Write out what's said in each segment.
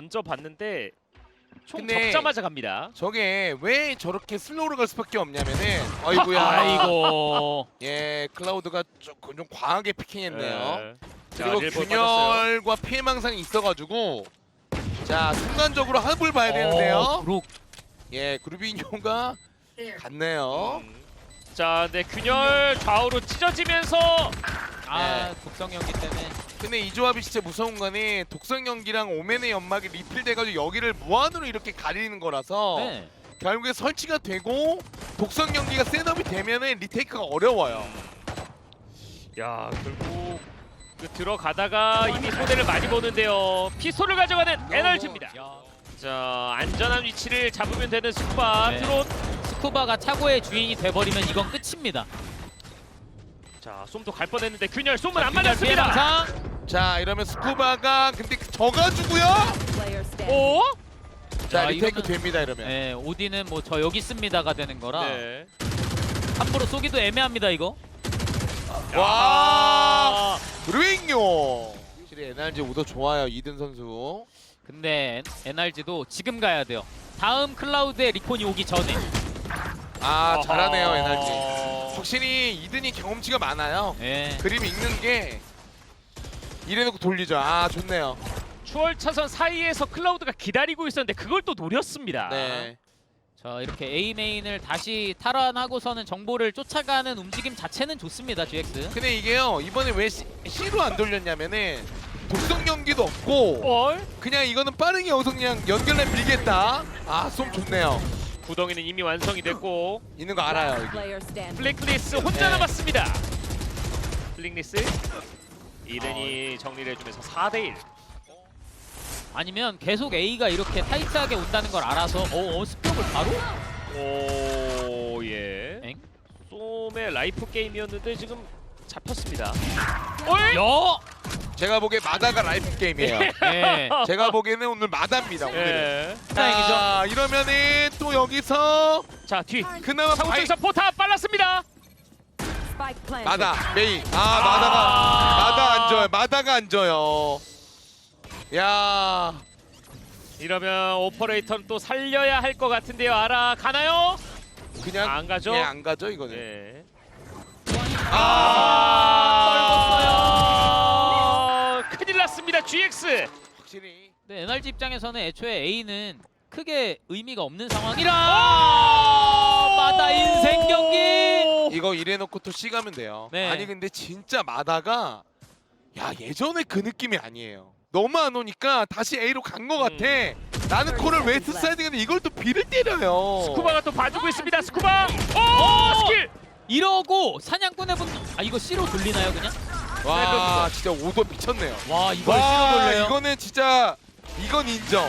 던져봤는데 총 근데- 접자마자 갑니다. 저게 왜 저렇게 슬로우를 갈 수밖에 없냐면은 아이고야. 아이고. 예, 클라우드가 조금 좀 과하게 피킹했네요. 네. 자, 그리고 릴볼 빠졌어요. 균열과 피해망상이 있어가지고 자 순간적으로 합을 봐야 되는데요. 어, 브룩. 예, 그루비뇨가 갔네요. 음. 자, 네 균열 좌우로 찢어지면서 아, 네. 독성 연기 때문에. 근데 이 조합이 진짜 무서운 거는 독성 연기랑 오멘의 연막이 리필돼가지고 여기를 무한으로 이렇게 가리는 거라서 네. 결국에 설치가 되고 독성 연기가 셋업이 되면은 리테이크가 어려워요. 야 결국 그 들어가다가 이미 손해를 많이 보는데요. 피스톨을 가져가는 에너지입니다. 야. 자 안전한 위치를 잡으면 되는 스쿠바 네. 트롯. 스쿠바가 차고의 주인이 돼버리면 이건 끝입니다. 자 솜도 갈 뻔했는데 균열 솜은 안 맞았습니다. 자 이러면 스쿠바가 근데 져가지고요. Player. 오? 자 자, 리테이크 됩니다 이러면. 네, 오디는 뭐 저 여기 있습니다가 되는 거라 네. 함부로 쏘기도 애매합니다 이거. 와 아, 그루비뇨. 확실히 에너지 오더 좋아요 이든 선수. 근데 NRG도 지금 가야 돼요. 다음 클라우드에 리콘이 오기 전에. 아 잘하네요 어허. 에너지. 확실히 이든이 경험치가 많아요. 예. 그림 읽는 게 이래놓고 돌리죠. 아 좋네요. 추월 차선 사이에서 클라우드가 기다리고 있었는데 그걸 또 노렸습니다. 네. 자 이렇게 A 메인을 다시 탈환하고서는 정보를 쫓아가는 움직임 자체는 좋습니다 GX. 근데 이게요 이번에 왜 C, C로 안 돌렸냐면은 독성 연기도 없고 뭘? 그냥 이거는 빠르게 여기서 그냥 연결해 밀겠다. 아쏨 좋네요. 구덩이는 이미 완성이 됐고 있는 거 알아요. standing. 블랙리스 혼자 네. 남았습니다. 블랙리스 이든이 정리를 해주면서 4대1. 아니면 계속 A가 이렇게 타이트하게 온다는 걸 알아서 어, 어 스피업을 바로? 오 예. 엥? 솜의 라이프 게임이었는데 지금 잡혔습니다. 어이? 야! 제가 보기에 마다가 라이프 게임이에요. 예. 제가 보기에는 오늘 마다입니다. 오늘. 예. 다행이죠. 자 이러면은 또 여기서 자 뒤. 그나마 바이 사고쪽에서 포탑 빨랐습니다. 마다 메인. 아 마다가 마다 안 져요. 마다가 안 져요. 야 이러면 오퍼레이터는 또 살려야 할 것 같은데요. 알아 가나요? 그냥 안 가죠? 예, 안 가죠 이거는. 네. 아, 아, 큰일 났습니다. GX. 확실히 근데 NRG 입장에서는 애초에 A는 크게 의미가 없는 상황이라 아! 마다 인생 경기. 이거 이래놓고 또 C 가면 돼요. 네. 아니 근데 진짜 마다가 야 예전에 그 느낌이 아니에요. 너무 안 오니까 다시 A로 간것 같아. 나는 콜을 웨스트 사이드인데 이걸 또 B를 때려요. 스쿠바가 또 봐주고 있습니다. 스쿠바. 오, 스킬. 이러고 사냥꾼의 분. 아 이거 C로 돌리나요 그냥? 와 진짜 오더 미쳤네요. 와 이걸 C로 와 돌려요. 이거는 진짜 이건 인정.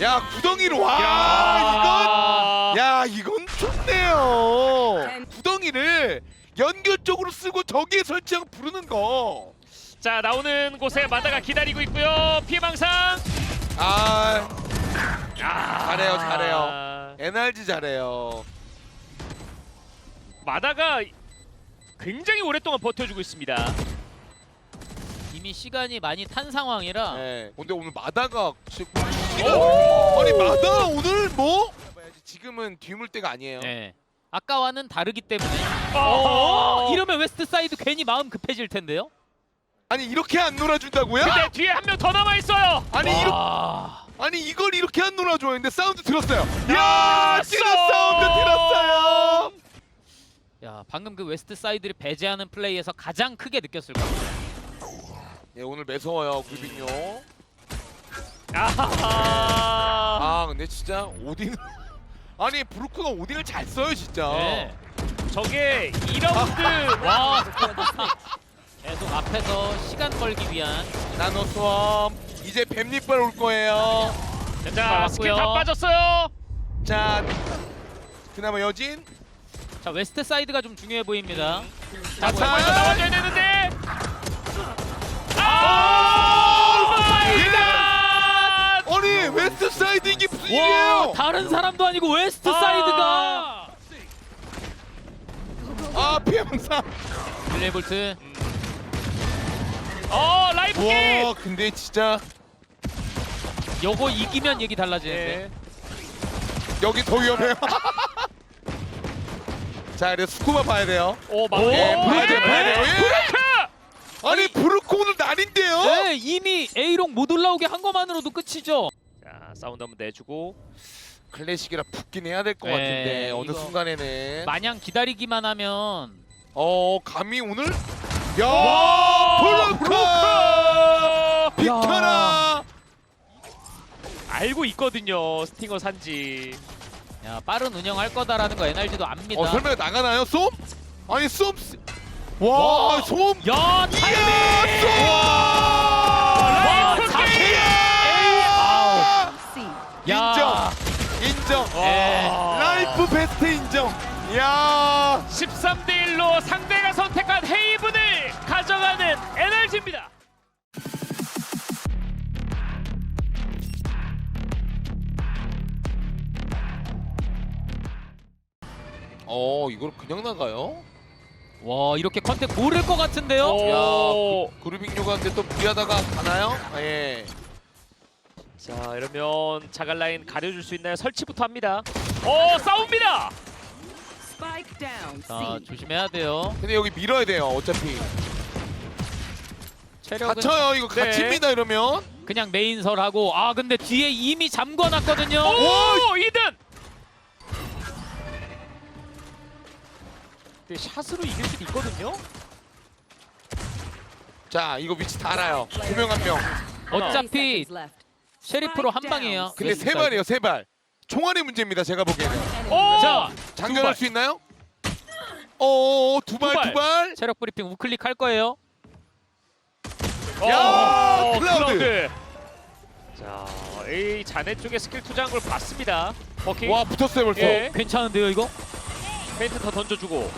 야 구덩이로 와 야. 이건 야 이건 좋네요. 구덩이를 연결 쪽으로 쓰고 저기에 설치하고 부르는 거. 자 나오는 곳에 마다가 기다리고 있고요. 피해망상. 아 야. 잘해요, 잘해요. NRG 잘해요. 마다가 굉장히 오랫동안 버텨주고 있습니다. 이미 시간이 많이 탄 상황이라 네. 근데 오늘 마다가 지금 아니 마다 오늘 뭐? 지금은 뒤물 때가 아니에요. 네. 아까와는 다르기 때문에 어. 이러면 웨스트 사이드 괜히 마음 급해질 텐데요. 아니 이렇게 안 놀아준다고요? 근데 뒤에 한 명 더 남아 있어요. 아니 이렇게 와. 아니 이걸 이렇게 안 놀아줘요. 근데 사운드 들었어요. 야, 야, 찌르 사운드 들었어요. 야 방금 그 웨스트 사이드를 배제하는 플레이에서 가장 크게 느꼈을 겁니다. 예, 오늘 매서워요, 굴빈요. 아하하. 아, 근데 진짜 오딘 아니 브루크가 오딘을 잘 써요, 진짜. 네. 저게 2라운드 와 계속 앞에서 시간 벌기 위한 나노 수험 이제 뱀립발 올 거예요. 자 스킬 다 빠졌어요. 자, 그나마 여진. 자 웨스트 사이드가 좀 중요해 보입니다. 자, 나와줘야 되는데. 아! 아니 웨스트 사이드 이게 무슨 와 일이에요? 다른 사람도 아니고 웨스트 아! 사이드가 아 피해망상. 블레볼트 어 라이프. 와, 근데 진짜 요거 이기면 얘기 달라지는데. 네. 여기 더 위험해요. 자, 그래 스쿠바 봐야 돼요. 오, 막. 예, 오, 봐야 네. 봐야 돼요. 예. 브레이크! 아니 브루코 오늘 날인데요? 네, 이미 A롱 못 올라오게 한 것만으로도 끝이죠. 자, 사운드 한번 내주고. 클래식이라 붙긴 해야 될 것 네, 같은데 어느 이거- 순간에는 마냥 기다리기만 하면 어 감히 오늘 야 와, 브루코! 비켜라 알고 있거든요. 스팅어 산지. 야, 빠른 운영할 거다라는 거 NRG도 압니다. 어 설마 나가나요 쏨? 아니 쏨 와, 쏨! 야, 타이밍! 쏨! 와! 아! C. 야, 인정 예. 라이프 베스트 인정 야 13대 1로 상대가 선택한 헤이븐을 가져가는 NRG입니다. 어 이걸 그냥 나가요? 와, 이렇게 컨택 모를 것 같은데요? 오. 그루빙 요가인데 또 무리하다가 가나요? 예. 자 이러면 자갈 라인 가려줄 수 있나요? 설치부터 합니다. 오 싸웁니다. Spike down. 자, C. 조심해야 돼요. 근데 여기 밀어야 돼요 어차피 체력은 갇혀요 이거 네. 갇힙니다 이러면 그냥 메인설하고 아, 근데 뒤에 이미 잠궈놨거든요. 오 이든. 근데 샷으로 이길 수도 있거든요. 자 이거 위치 다 알아요 두 명 한 명 어차피 Seconds left. 쉐리프로 한 방이에요. 근데 세 발이에요 세 발 총알의 문제입니다 제가 보기에는 오. 자, 장전할 발. 수 있나요? 어어 두발 발. 두 발 체력 브리핑 우클릭 할 거예요. 야, 오, 클라우드. 자 A 자네 쪽에 스킬 투자한 걸 봤습니다. 버킹. 와 붙었어요 벌써 예. 괜찮은데요, 이거? 페인트 더 던져주고.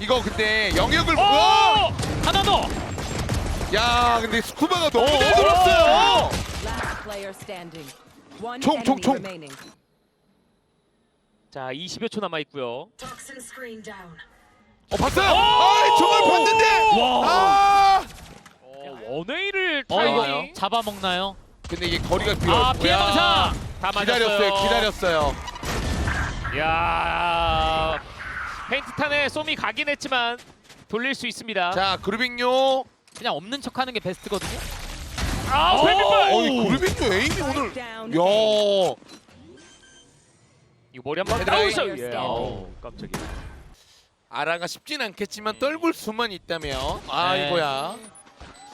이거 근데 영역을 오. 와! 하나 더. 야 근데 스쿠바가 너무 오. 잘 들었어요 Last player standing. One 총, 총, enemy 총. remaining. 자 20여 초 남아 있고요. Toxin screen down. 어 봤어요? 오! 아이 정말 봤는데 와. 아 어, 원웨이를 어, 타이밍. 이거 잡아먹나요? 근데 이게 거리가 아, 피해 야, 방사. 다 기다렸어요 맞았어요. 기다렸어요 야 페인트 탄에 쏨이 가긴 했지만 돌릴 수 있습니다. 자 그루빙요 그냥 없는 척하는 게 베스트거든요. 아 오! 회비발. 어이 그루빙요 에임이 오늘. 야 이거 머리 한번 헤드라인. 따우셔. 예. 스탠드. 아우 깜짝이야. 아라가 쉽진 않겠지만 떨굴 수만 있다면 아 네. 이거야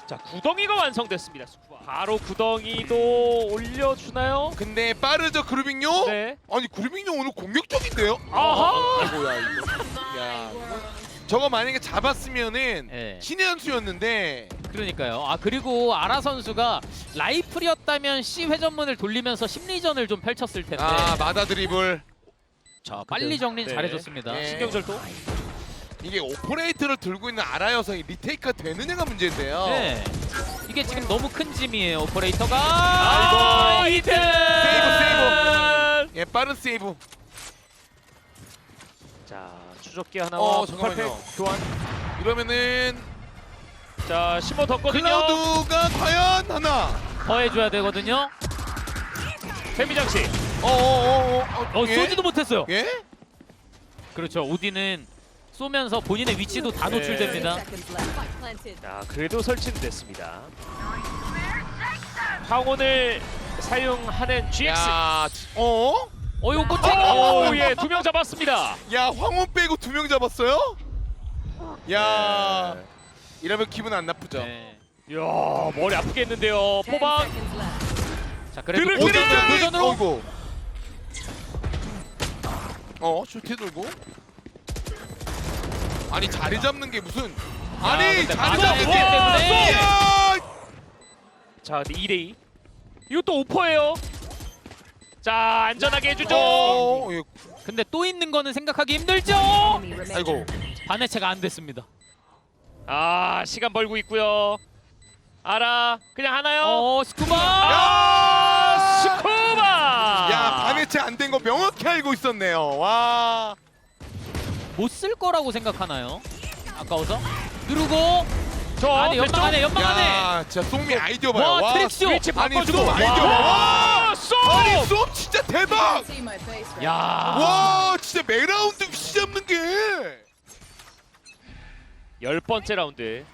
자 구덩이가 완성됐습니다. 스쿠바. 바로 구덩이도 올려주나요? 근데 빠르죠 그루빙요? 네. 아니 그루빙요 오늘 공격적인데요? 아하. 아이고야 이거 야 이거. 저거 만약에 잡았으면은 네. 신의 한 수였는데 그러니까요. 아 그리고 아라 선수가 라이플이었다면 C 회전문을 돌리면서 심리전을 좀 펼쳤을 텐데. 아 마다 드리블 자 빨리 정리 네. 잘해줬습니다. 예. 신경절도. 이게 오퍼레이터를 들고 있는 아라여서 이 리테이크가 되느냐가 문제인데요 네. 이게 지금 너무 큰 짐이에요 오퍼레이터가. 아이고 이든. 세이브, 예 빠른 세이브 자 추적기 하나와 어, 잠깐만요. 교환. 이러면은 자 심어 뒀거든요. 클라우드가 과연 하나 더 해줘야 되거든요. 데미장식. 어어어어 어 쏘지도 못했어요. 예? 그렇죠. 우디는 쏘면서 본인의 위치도 다 네. 노출됩니다. 자 그래도 설치는 됐습니다. 황혼을 사용하는 GX. 야 지- 어? 어 이거 꽂 오, 예, 두 명 잡았습니다. 야 황혼 빼고 두 명 잡았어요? 야 네. 이러면 기분 안 나쁘죠 네. 이야, 머리 아프겠는데요. Left. 자 그래도 도전! 도전으로 어이구. 어 슈트 들고 아니 자리 잡는 게 무슨 아니 근데 자리 잡는 게 때문에. 야! 자, 근데 2대2. 이것도 오퍼예요. 자, 안전하게 해주죠. 어, 예. 근데 또 있는 거는 생각하기 힘들죠. 아이고 반해체가 안 됐습니다. 아, 시간 벌고 있고요. 알아. 그냥 하나요? 어 스쿠바. 아, 스쿠바. 야 반해체 안 된 거 명확히 알고 있었네요 와 못 쓸 거라고 생각하나요? 아까워서 누르고 저 안에 됐죠? 연막 안에 연막 안에. 야 진짜 송미 아이디어 봐요. 와, 트릭쇼. 위치 아니 바꿔주고 쏨 아이디어 봐. 와. 쏘! 아니 쏨 진짜 대박. See my face right 야. 와 진짜 매라운드 위치 잡는 게. 열 번째 라운드.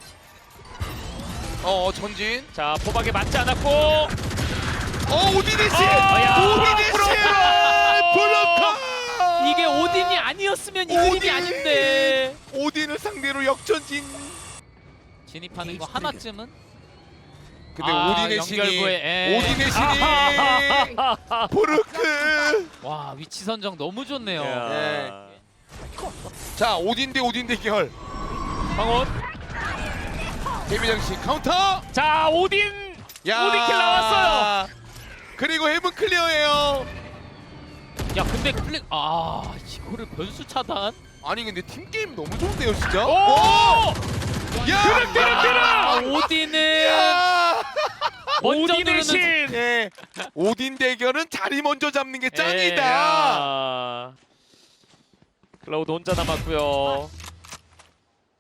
어 전진. 자, 포박에 맞지 않았고 어 오디네시. 아, 야. 오디네시. 이게 오딘이 아니었으면 이 오딘! 그림이 아닌데. 오딘을 상대로 역전진. 진입하는 거 하나쯤은 근데 아, 오딘의 신이 연결부에, 예. 오딘의 신이 브루크. 와 위치 선정 너무 좋네요. 야. 네. 자 오딘 대 오딘 대결. 황혼. 데미장 씨 카운터. 자, 오딘. 야. 오딘 킬 나왔어요. 그리고 헤븐 클리어예요. 야 근데 클릭 아 이거를 변수 차단. 아니 근데 팀 게임 너무 좋은데요 진짜. 오! 야. 드륵 드륵 드륵. 아, 오딘은 야. 먼저 오딘의 누르는 신. 예. 오딘 대결은 자리 먼저 잡는 게 짱이다. 야. 클라우드 혼자 남았고요.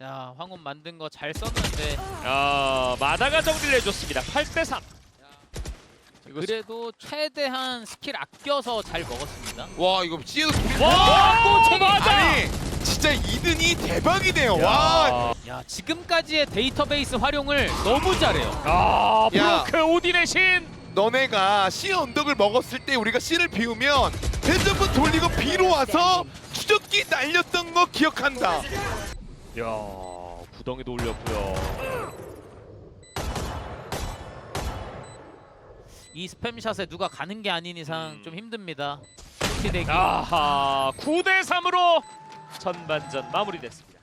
야 황혼 만든 거 잘 썼는데 야, 마다가 정리를 해줬습니다. 8대 3. 그래도 최대한 스킬 아껴서 잘 먹었습니다. 와 이거 C에서 돌이 와, 또. 맞아. 아니 진짜 이든이 대박이네요. 와. 야 지금까지의 데이터베이스 활용을 너무 잘해요. 아, 야. 브로크 오딘의 신. 너네가 C 언덕을 먹었을 때 우리가 C를 비우면 핸드폰 돌리고 B로 와서 추적기 날렸던 거 기억한다. 야, 구덩이도 올렸고요. 이 스팸샷에 누가 가는 게 아닌 이상 음. 좀 힘듭니다. 대기. 아하, 9대 3으로 전반전 마무리됐습니다.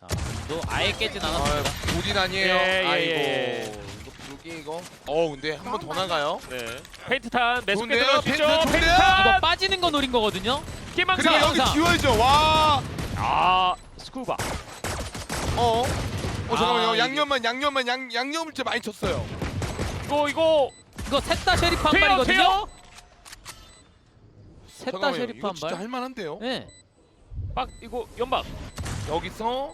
자, 또 아예 깨진 아, 않았습니다. 오딘 아니에요. 예, 예, 아이고. 예. 이거 이거. 어 근데 한 번 더 나가요. 네. 페인트탄 매섭게 좋은데요? 들어가시죠. 페인트 좋은데요? 이거 페인트탄. 빠지는 거 노린 거거든요. 그리고 희망사. 여기 영상. 지워야죠. 와. 아, 스쿠바. 어. 어 잠깐만요. 아, 이게- 양념만 양념만 양 양념을 진짜 많이 쳤어요. 이거 이거 이거 셋 다 쉐리프 한 돼요, 발이거든요. 돼요? 셋 다 잠깐만요. 쉐리프 이거 한 진짜 발. 할만한데요. 네. 막 이거 연막. 여기서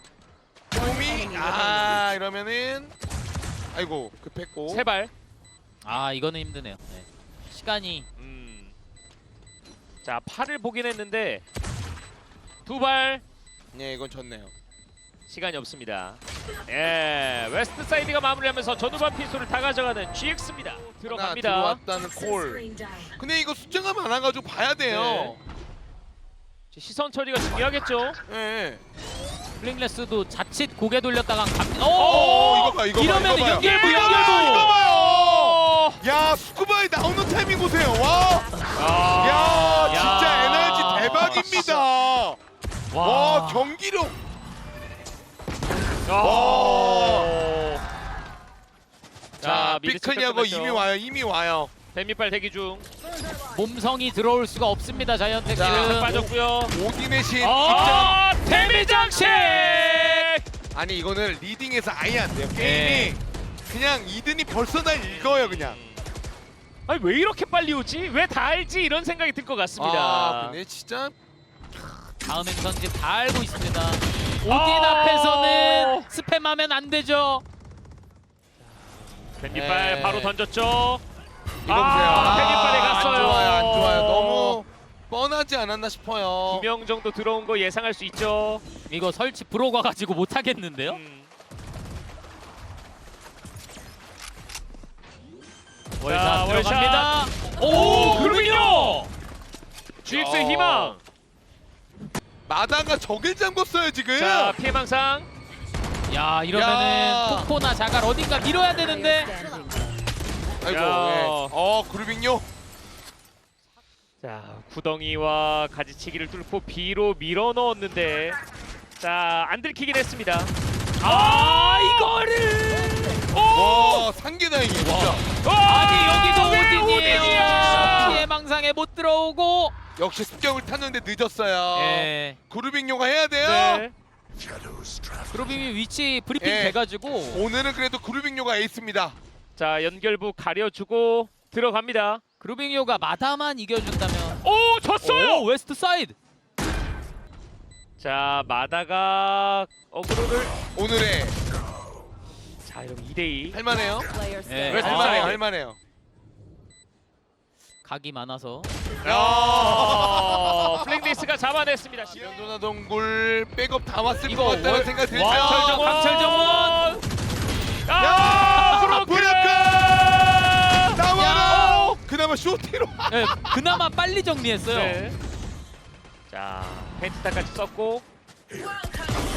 홈이 아 이러면은 아이고 급했고. 세 발. 아 이거는 힘드네요. 네. 시간이 음. 자, 팔을 보긴 했는데 두 발. 네 이건 졌네요. 시간이 없습니다. 예, 웨스트 사이드가 마무리하면서 전후반 피소를 다 가져가는 GX입니다. 들어갑니다. 들어왔다는 콜. 근데 이거 숫자가 많아가지고 봐야 돼요. 네. 시선 처리가 중요하겠죠. 예. 플링레스도 자칫 고개 돌렸다가 감. 어, 오! 이거 봐, 이거 봐, 이러면 이거 봐요. 연결부 이거 연결부. 봐요, 이거 봐요. 어! 야 스쿠바에 나오는 타이밍 보세요. 와. 아, 야 야. 진짜 에너지 대박입니다. 와 경기력. 와. 자 미드 피크냐고 체크 이미 와요. 이미 와요. 뱀밑발 대기 중. 몸성이 들어올 수가 없습니다. 자이언텍스. 자, 한 빠졌고요. 오딘의 신. 아, 데미장식! 아니 이거는 리딩에서 아예 안 돼요. 게임이 네. 그냥 이든이 벌써 날 읽어요 그냥. 아니 왜 이렇게 빨리 오지? 왜 다 알지? 이런 생각이 들 것 같습니다. 아 근데 진짜 다음 행선지 다 알고 있습니다. 오딘 아. 앞에서는 스팸하면 안 되죠. 네. 바로 던졌죠. 아, 보세요. 뱀밑발에 안 갔어요. 좋아요, 안 좋아요. 너무 뻔하지 않았나 싶어요. 두 명 정도 들어온 거 예상할 수 있죠. 이거 설치 브로가 가지고 못 하겠는데요? 음. 월샷. 들어갑니다. 오, 그러군요. GX 의 야. 희망. 마다가 적을 잠궜어요 지금. 자, 피해망상. 야 이러면은 야. 코코나 자갈 어딘가 밀어야 되는데. 아이고. 야. 예. 어 그루빙요. 자, 구덩이와 가지치기를 뚫고 B로 밀어 넣었는데 자, 안 들키긴 했습니다. 아 이거를 오! 와 상계다행이 진짜. 아니 여기도 왜 오딘이에요. 피해 망상에 못 들어오고 역시 습격을 탔는데 늦었어요. 예. 그루빙요가 해야 돼요. 네. 그로빙이 위치 브리핑 예. 돼가지고 오늘은 그래도 그루빙요가 에이스입니다. 자, 연결부 가려주고 들어갑니다. 그로빙요가 마다만 이겨준다면 오, 졌어요. 오 웨스트 사이드 자 마다가 어그로를 오늘의 자 이러면 2대2 할만해요. 네. 왜 아, 할만해요? 네. 할만해요. 각이 많아서 야 플랭데이스가 잡아냈습니다 연도나 동굴 백업 다 왔을 이거 것 같다는 월- 생각 들죠. 강철정원 강철정원! 아 야, 브로크 브로크! 나와라. 그나마 쇼티로. 네, 그나마 빨리 정리했어요. 네. 자 펜트타까지 썼고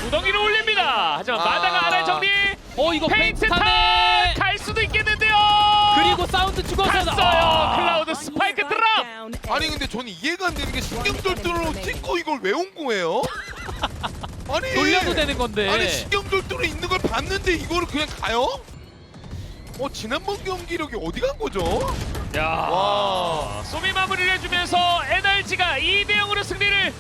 구덩이를 올립니다 하지만 아. 마다가 하나 정리 어 이거 페인트타 페인트타네. 갈 수도 있겠는데요 그리고 사운드 죽어서 갔어요 아. 클라우드 스파 아니 근데 저는 이해가 안 되는 게 신경절도로 찍고 이걸 왜 온 거예요? 아니 돌려도 되는 건데. 아니 신경절도로 있는 걸 봤는데 이거를 그냥 가요? 어 지난번 경기력이 어디 간 거죠? 야 와. 소미 마무리를 해주면서 NRG가 2대 0으로 승리를